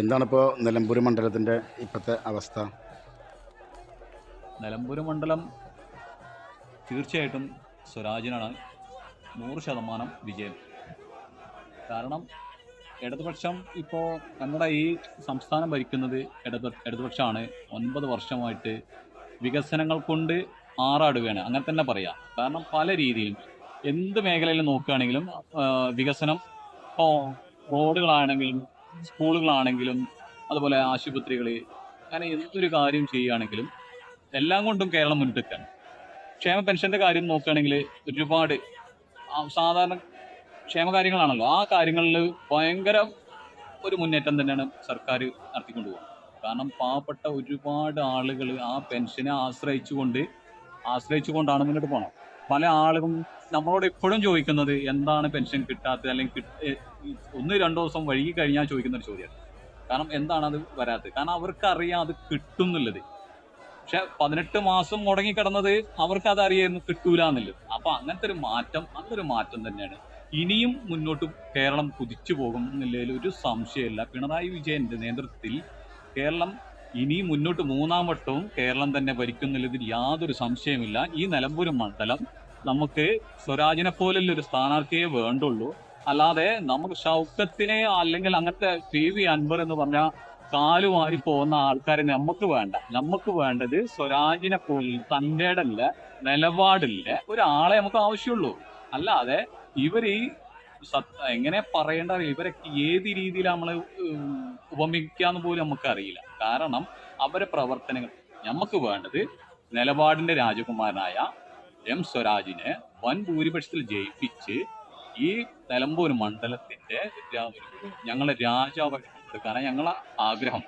എന്താണിപ്പോൾ നിലമ്പൂർ മണ്ഡലത്തിന്റെ ഇപ്പോഴത്തെ അവസ്ഥ? നിലമ്പൂർ മണ്ഡലം തീർച്ചയായിട്ടും സ്വരാജിനാണ് നൂറ് ശതമാനം വിജയം. കാരണം ഇടതുപക്ഷം ഇപ്പോൾ നമ്മുടെ ഈ സംസ്ഥാനം ഭരിക്കുന്നത് ഇടതു ഇടതുപക്ഷമാണ്. ഒൻപത് വർഷമായിട്ട് വികസനങ്ങൾ കൊണ്ട് ആറാടുകയാണ്. അങ്ങനെ തന്നെ പറയാം. കാരണം പല രീതിയിലും എന്ത് മേഖലയിൽ നോക്കുകയാണെങ്കിലും വികസനം ഇപ്പോൾ റോഡുകളാണെങ്കിലും സ്കൂളുകളാണെങ്കിലും അതുപോലെ ആശുപത്രികൾ അങ്ങനെ എന്തൊരു കാര്യം ചെയ്യുകയാണെങ്കിലും എല്ലാം കൊണ്ടും കേരളം മുന്നിട്ടാണ് ക്ഷേമ പെൻഷന്റെ കാര്യം നോക്കുകയാണെങ്കിൽ ഒരുപാട് സാധാരണ ക്ഷേമ കാര്യങ്ങളാണല്ലോ. ആ കാര്യങ്ങളിൽ ഭയങ്കര ഒരു മുന്നേറ്റം തന്നെയാണ് സർക്കാർ നടത്തിക്കൊണ്ടുപോകുന്നത്. കാരണം പാവപ്പെട്ട ഒരുപാട് ആളുകൾ ആ പെൻഷനെ ആശ്രയിച്ചുകൊണ്ട് ആശ്രയിച്ചുകൊണ്ടാണ് മുന്നോട്ട് പോകണം പല ആളുകളും നമ്മളോട് എപ്പോഴും ചോദിക്കുന്നത് എന്താണ് പെൻഷൻ കിട്ടാത്തത്? അല്ലെങ്കിൽ ഒന്ന് രണ്ടു ദിവസം വഴുകി കഴിഞ്ഞാൽ ചോദിക്കുന്ന ഒരു ചോദ്യമാണ്. കാരണം എന്താണ് അത് വരാത്തത്? കാരണം അവർക്കറിയാം അത് കിട്ടും എന്നുള്ളത് പക്ഷെ പതിനെട്ട് മാസം മുടങ്ങി കിടന്നത് അവർക്ക് അത് അറിയായിരുന്നു കിട്ടൂല എന്നുള്ളത്. അപ്പൊ അങ്ങനത്തെ ഒരു മാറ്റം നല്ലൊരു മാറ്റം തന്നെയാണ്. ഇനിയും മുന്നോട്ട് കേരളം കുതിച്ചു പോകും എന്നുള്ളതിൽ ഒരു സംശയമില്ല. പിണറായി വിജയന്റെ നേതൃത്വത്തിൽ കേരളം ഇനി മുന്നോട്ട് മൂന്നാം വട്ടവും കേരളം തന്നെ ഭരിക്കുന്നുള്ളതിൽ യാതൊരു സംശയമില്ല ഈ നിലമ്പൂർ മണ്ഡലം നമുക്ക് സ്വരാജിനെ പോലുള്ള ഒരു സ്ഥാനാർത്ഥിയെ വേണ്ടുള്ളൂ. അല്ലാതെ നമുക്ക് ഷൗക്കത്തിനെ അല്ലെങ്കിൽ അങ്ങനത്തെ പി വി അൻവർ എന്ന് പറഞ്ഞ കാലുമാറി പോകുന്ന ആൾക്കാരെ നമുക്ക് വേണ്ട. നമുക്ക് വേണ്ടത് സ്വരാജിനെ പോലും തന്റേടല്ല നിലപാടില്ല ഒരാളെ നമുക്ക് ആവശ്യമുള്ളൂ. അല്ലാതെ ഇവർ ഈ എങ്ങനെ പറയേണ്ട ഇവരൊക്കെ ഏത് രീതിയിൽ നമ്മൾ ഉപമിക്കാന്ന് പോലും നമുക്കറിയില്ല കാരണം അവരെ പ്രവർത്തനങ്ങൾ നമുക്ക് വേണ്ടത് നിലപാടിന്റെ രാജകുമാരനായ എം സ്വരാജിനെ വൻ ഭൂരിപക്ഷത്തിൽ ജയിപ്പിച്ച് ഈ നിലമ്പൂർ മണ്ഡലത്തിന്റെ ഞങ്ങളെ രാജാവ് കാരണം ഞങ്ങളെ ആഗ്രഹം.